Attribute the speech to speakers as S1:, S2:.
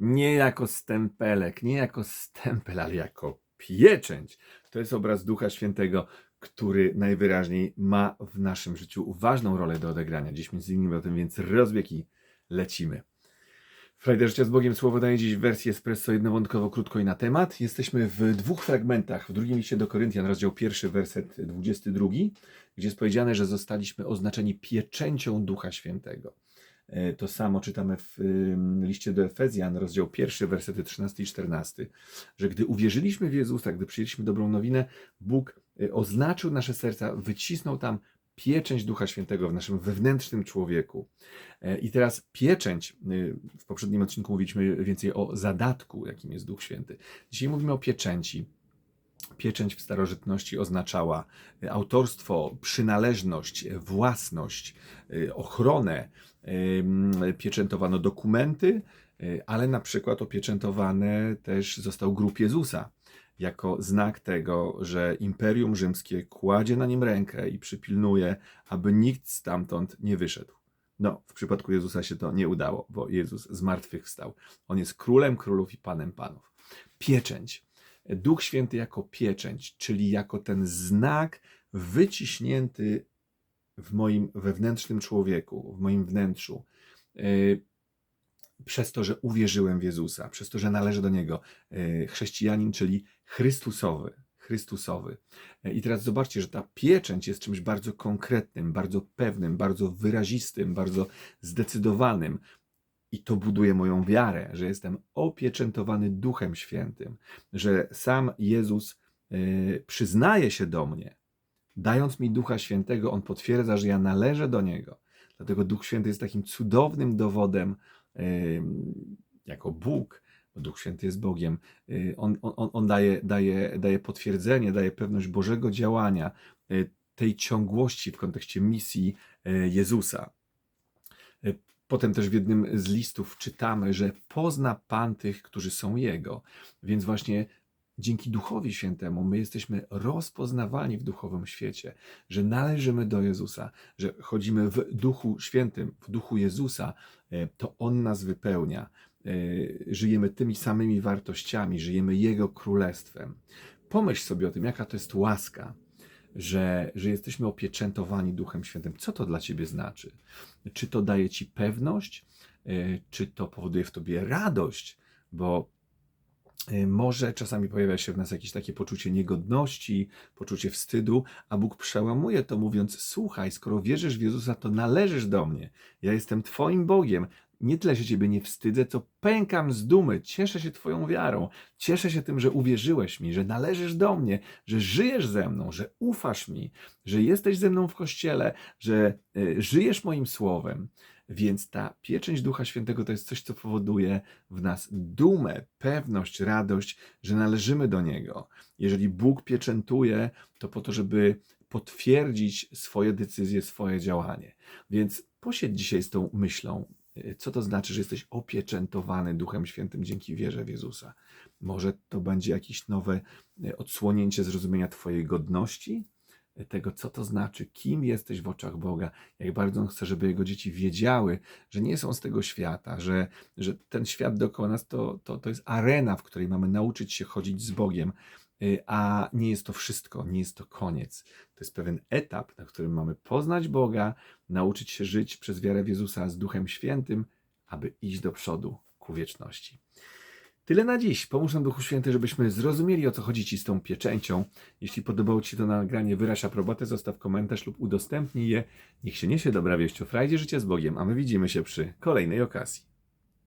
S1: nie jako stempelek, nie jako stempel, ale jako pieczęć. To jest obraz Ducha Świętego, który najwyraźniej ma w naszym życiu ważną rolę do odegrania. Dziś między innymi o tym, więc rozbieg i lecimy. Frajda Życia z Bogiem słowo daje dziś w wersji espresso jednowątkowo, krótko i na temat. Jesteśmy w dwóch fragmentach. W drugim liście do Koryntian, rozdział pierwszy, werset 22, gdzie jest powiedziane, że zostaliśmy oznaczeni pieczęcią Ducha Świętego. E, To samo czytamy w liście do Efezjan, rozdział pierwszy, wersety 13 i 14, że gdy uwierzyliśmy w Jezusa, gdy przyjęliśmy dobrą nowinę, Bóg y, oznaczył nasze serca, wycisnął tam pieczęć Ducha Świętego w naszym wewnętrznym człowieku. E, I teraz pieczęć, y, w poprzednim odcinku mówiliśmy więcej o zadatku, jakim jest Duch Święty. Dzisiaj mówimy o pieczęci. Pieczęć w starożytności oznaczała y, autorstwo, przynależność, y, własność, y, ochronę. Pieczętowano dokumenty, ale na przykład opieczętowane też został grób Jezusa jako znak tego, że Imperium Rzymskie kładzie na nim rękę i przypilnuje, aby nikt stamtąd nie wyszedł. No, w przypadku Jezusa się to nie udało, bo Jezus zmartwychwstał. On jest królem królów i panem panów. Pieczęć. Duch Święty jako pieczęć, czyli jako ten znak wyciśnięty w moim wewnętrznym człowieku, w moim wnętrzu. Yy, Przez to, że uwierzyłem w Jezusa, przez to, że należę do Niego. Yy, Chrześcijanin, czyli Chrystusowy. Chrystusowy. Yy, I teraz zobaczcie, że ta pieczęć jest czymś bardzo konkretnym, bardzo pewnym, bardzo wyrazistym, bardzo zdecydowanym. I to buduje moją wiarę, że jestem opieczętowany Duchem Świętym, że sam Jezus yy, przyznaje się do mnie, dając mi Ducha Świętego, On potwierdza, że ja należę do Niego. Dlatego Duch Święty jest takim cudownym dowodem, yy, jako Bóg, bo Duch Święty jest Bogiem. Yy, on on, on daje, daje, daje potwierdzenie, daje pewność Bożego działania, tej ciągłości w kontekście misji Jezusa. Potem też w jednym z listów czytamy, że pozna Pan tych, którzy są Jego. Więc właśnie dzięki Duchowi Świętemu my jesteśmy rozpoznawani w duchowym świecie, że należymy do Jezusa, że chodzimy w Duchu Świętym, w Duchu Jezusa, e, to On nas wypełnia. E, Żyjemy tymi samymi wartościami, żyjemy Jego królestwem. Pomyśl sobie o tym, jaka to jest łaska, że, że jesteśmy opieczętowani Duchem Świętym. Co to dla Ciebie znaczy? Czy to daje Ci pewność? E, Czy to powoduje w Tobie radość? Bo y, może czasami pojawia się w nas jakieś takie poczucie niegodności, poczucie wstydu, a Bóg przełamuje to mówiąc: Słuchaj, skoro wierzysz w Jezusa, to należysz do mnie. Ja jestem Twoim Bogiem. Nie tyle się Ciebie nie wstydzę, co pękam z dumy. Cieszę się Twoją wiarą. Cieszę się tym, że uwierzyłeś mi, że należysz do mnie, że żyjesz ze mną, że ufasz mi, że jesteś ze mną w kościele, że y, żyjesz moim słowem. Więc ta pieczęć Ducha Świętego to jest coś, co powoduje w nas dumę, pewność, radość, że należymy do Niego. Jeżeli Bóg pieczętuje, to po to, żeby potwierdzić swoje decyzje, swoje działanie. Więc posiedź dzisiaj z tą myślą, co to znaczy, że jesteś opieczętowany Duchem Świętym dzięki wierze w Jezusa. Może to będzie jakieś nowe y, odsłonięcie zrozumienia Twojej godności, y, tego, co to znaczy, kim jesteś w oczach Boga, jak bardzo On chce, żeby Jego dzieci wiedziały, że nie są z tego świata, że, że ten świat dookoła nas to, to, to jest arena, w której mamy nauczyć się chodzić z Bogiem, a nie jest to wszystko, nie jest to koniec. To jest pewien etap, na którym mamy poznać Boga, nauczyć się żyć przez wiarę w Jezusa z Duchem Świętym, aby iść do przodu ku wieczności. Tyle na dziś. Pomóż nam Duchu Święty, żebyśmy zrozumieli o co chodzi Ci z tą pieczęcią. Jeśli podobało Ci się to nagranie, wyraź aprobatę, zostaw komentarz lub udostępnij je. Niech się niesie dobra wieść o frajdzie życia z Bogiem, a my widzimy się przy kolejnej okazji.